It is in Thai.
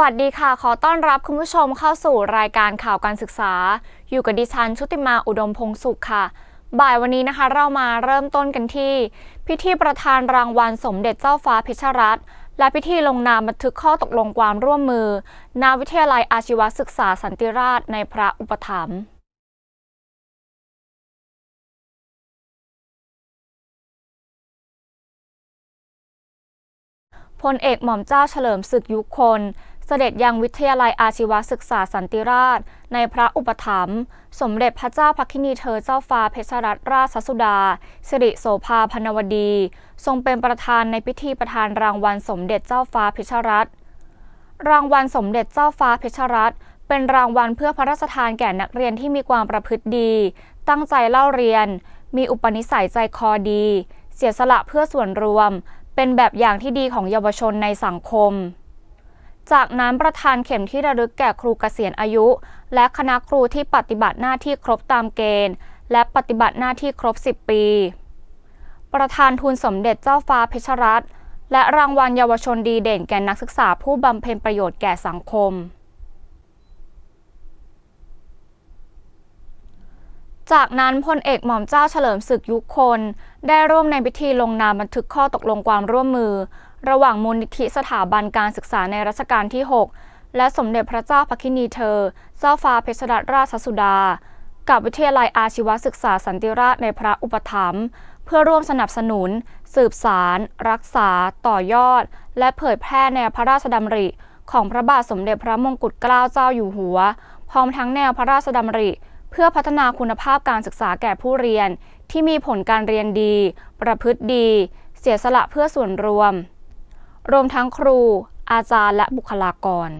วัสดีค่ะ ขอต้อนรับคุณผู้ชมเข้าสู่รายการข่าวการศึกษา อยู่กับดิฉัน ชุติมาอุดมพงสุขค่ะ บ่ายวันนี้นะคะ เรามาเริ่มต้นกันที่ พิธีประธานรางวัลสมเด็จเจ้าฟ้าเพชรรัตน์และพิธีลงนามบันทึกข้อตกลงความร่วมมือณวิทยาลัยอาชีวศึกษาสันติราษฎร์ในพระอุปถัมภ์พลเอกหม่อมเจ้าเฉลิมศึกยุคคน เสด็จยังวิทยาลัยอาชีวศึกษาสันติราษฎร์ในพระอุปถัมภ์สมเด็จพระเจ้าพักคินีเธอเจ้าฟ้าเพชรรัตนราชสุดา สิริโสภาพนวดี ทรงเป็นประธานในพิธีประธานรางวัลสมเด็จเจ้าฟ้าเพชรรัตน์รางวัลสมเด็จเจ้าฟ้าเพชรรัตน์เป็นรางวัลเพื่อพระราชทานแก่นักเรียนที่มีความประพฤติดี ตั้งใจเล่าเรียน มีอุปนิสัยใจคอดี เสียสละเพื่อส่วนรวม เป็นแบบอย่างที่ดีของเยาวชนในสังคม จากนั้นประธานเข็มที่ระลึกแก่ครูเกษียณอายุ และคณะครูที่ปฏิบัติหน้าที่ครบตามเกณฑ์ และปฏิบัติหน้าที่ครบ 10 ปี ประธานทุนสมเด็จเจ้าฟ้าเพชรรัตน์และรางวัลเยาวชนดีเด่นแก่นักศึกษาผู้บำเพ็ญประโยชน์แก่สังคม จากนั้นพลเอกหม่อมเจ้าเฉลิมศึกยุคคน ได้ร่วมในพิธีลงนามบันทึกข้อตกลงความร่วมมือ ระหว่างมูลนิธิสถาบันการศึกษาในรัชกาลที่ 6 และสมเด็จพระเจ้าพักคินีเธอ เจ้าฟ้าเพชรรัตราชสุดา กับวิทยาลัยอาชีวศึกษาสันติราษฎร์ในพระอุปถัมภ์เพื่อร่วมสนับสนุน สืบสาร รักษา ต่อยอด และเผยแพร่แนวพระราชดำริ ของพระบาทสมเด็จพระมงกุฎเกล้าเจ้าอยู่หัว พร้อมทั้งแนวพระราชดำริ เพื่อพัฒนาคุณภาพการศึกษาแก่ผู้เรียน ที่มีผลการเรียนดี ประพฤติดี เสียสละเพื่อส่วนรวม รวมทั้งครู อาจารย์และบุคลากร